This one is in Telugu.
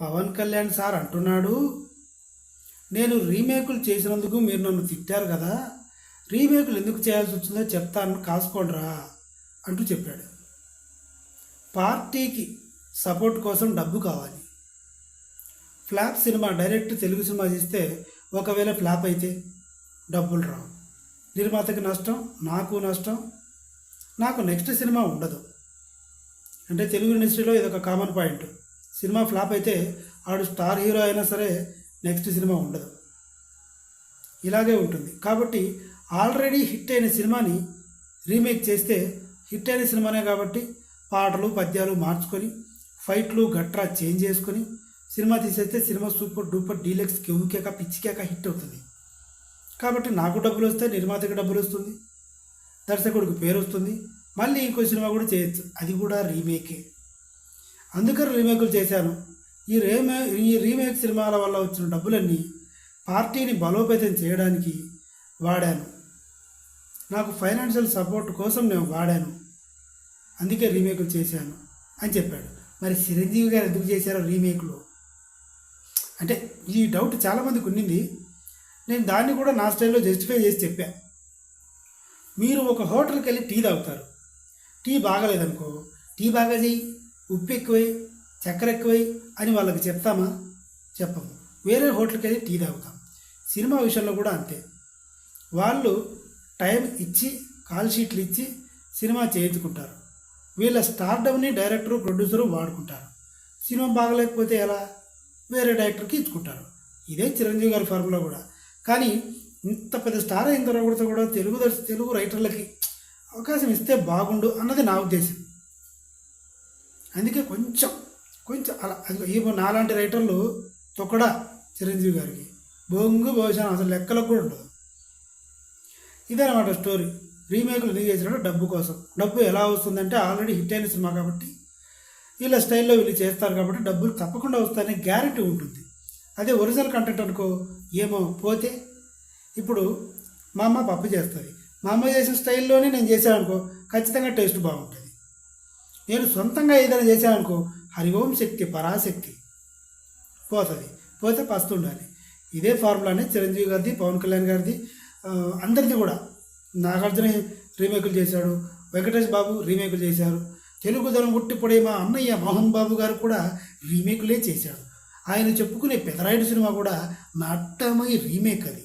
పవన్ కళ్యాణ్ సార్ అంటున్నాడు నేను రీమేకులు చేసినందుకు మీరు నన్ను తిట్టారు కదా రీమేకులు ఎందుకు చేయాల్సి వచ్చిందో చెప్తాను కాసుకోండిరా అంటూ చెప్పాడు. పార్టీకి సపోర్ట్ కోసం డబ్బు కావాలి. Flop cinema direct Telugu cinema చేస్తే ఒకవేళ ఫ్లాప్ అయితే డబ్బులు రావు. నిర్మాతకి నష్టం నాకు నష్టం నాకు నెక్స్ట్ సినిమా ఉండదు. అంటే తెలుగు ఇండస్ట్రీలో ఇదొక కామన్ పాయింట్. సినిమా ఫ్లాప్ అయితే ఆడు స్టార్ హీరో అయినా సరే నెక్స్ట్ సినిమా ఉండదు. ఇలాగే ఉంటుంది. కాబట్టి ఆల్రెడీ హిట్ అయిన సినిమాని రీమేక్ చేస్తే హిట్ అయిన సినిమానే కాబట్టి పాటలు పద్యాలు మార్చుకొని ఫైట్లు గట్రా చేంజ్ చేసుకొని సినిమా తీసేస్తే సినిమా సూపర్ డూపర్ డీలక్స్ కెవుకేక పిచ్చికేక హిట్ అవుతుంది. కాబట్టి నాకు డబ్బులు వస్తే నిర్మాతకి డబ్బులు వస్తుంది దర్శకుడికి పేరు వస్తుంది మళ్ళీ ఇంకో సినిమా కూడా చేయొచ్చు. అది కూడా రీమేకే. అందుకని రీమేకులు చేశాను. ఈ రీమే ఈ రీమేక్ సినిమాల వల్ల వచ్చిన డబ్బులన్నీ పార్టీని బలోపేతం చేయడానికి వాడాను. నాకు ఫైనాన్షియల్ సపోర్ట్ కోసం నేను వాడాను. అందుకే రీమేకులు చేశాను అని చెప్పాడు. మరి చిరంజీవి గారు ఎందుకు చేశారో రీమేక్లు? అంటే ఈ డౌట్ చాలామందికి ఉండింది నేను దాన్ని కూడా నా స్టైల్లో జస్టిఫై చేసి చెప్పా. మీరు ఒక హోటల్కి వెళ్ళి టీ తాగుతారు. టీ బాగలేదనుకో టీ బాగా చేయి. ఉప్పు ఎక్కువై చక్కెర ఎక్కువై అని వాళ్ళకి చెప్తామా? చెప్పము. వేరే హోటల్కి వెళ్ళి టీ తాగుతాం. సినిమా విషయంలో కూడా అంతే. వాళ్ళు టైం ఇచ్చి కాల్ షీట్లు ఇచ్చి సినిమా చేయించుకుంటారు. వీళ్ళ స్టార్డమ్ని డైరెక్టరు ప్రొడ్యూసరు వాడుకుంటారు. సినిమా బాగలేకపోతే ఎలా? వేరే డైరెక్టర్కి ఇచ్చుకుంటారు. ఇదే చిరంజీవి గారి ఫార్ములా కూడా. కానీ ఇంత పెద్ద స్టార్ అయిన తర్వాత కూడా తెలుగు దర్శ తెలుగు రైటర్లకి అవకాశం ఇస్తే బాగుండు అన్నది నా ఉద్దేశం. అందుకే కొంచెం కొంచెం అలా అది ఈ నాలాంటి రైటర్లు తొక్కడా చిరంజీవి గారికి. బొంగు భవిష్యత్ అసలు లెక్కలకు కూడా ఉండదు. ఇదనమాట స్టోరీ. రీమేక్లు రిలీజ్ చేసినట్టు డబ్బు కోసం. డబ్బు ఎలా వస్తుందంటే ఆల్రెడీ హిట్ అయిన సినిమా కాబట్టి వీళ్ళ స్టైల్లో వీళ్ళు చేస్తారు కాబట్టి డబ్బులు తప్పకుండా వస్తాయనే గ్యారెంటీ ఉంటుంది. అదే ఒరిజినల్ కంటెంట్ అనుకో ఏమో పోతే ఇప్పుడు మా అమ్మ పప్పు చేస్తుంది. మా అమ్మ చేసిన స్టైల్లోనే నేను చేశాను అనుకో ఖచ్చితంగా టేస్ట్ బాగుంటుంది. నేను సొంతంగా ఏదైనా చేశాననుకో హరి ఓం శక్తి పరాశక్తి. పోతుంది. పోతే పస్తు ఉండాలి ఇదే ఫార్ములానే చిరంజీవి గారిది పవన్ కళ్యాణ్ గారిది అందరిది కూడా. నాగార్జున రీమేకులు చేశాడు వెంకటేష్ బాబు రీమేకులు చేశారు తెలుగుదనం పుట్టిపడే మా అన్నయ్య మోహన్ బాబు గారు కూడా రీమేకులే చేశాడు. ఆయన చెప్పుకునే పెదరాయుడు సినిమా కూడా నాట్టమై రీమేక్ అది.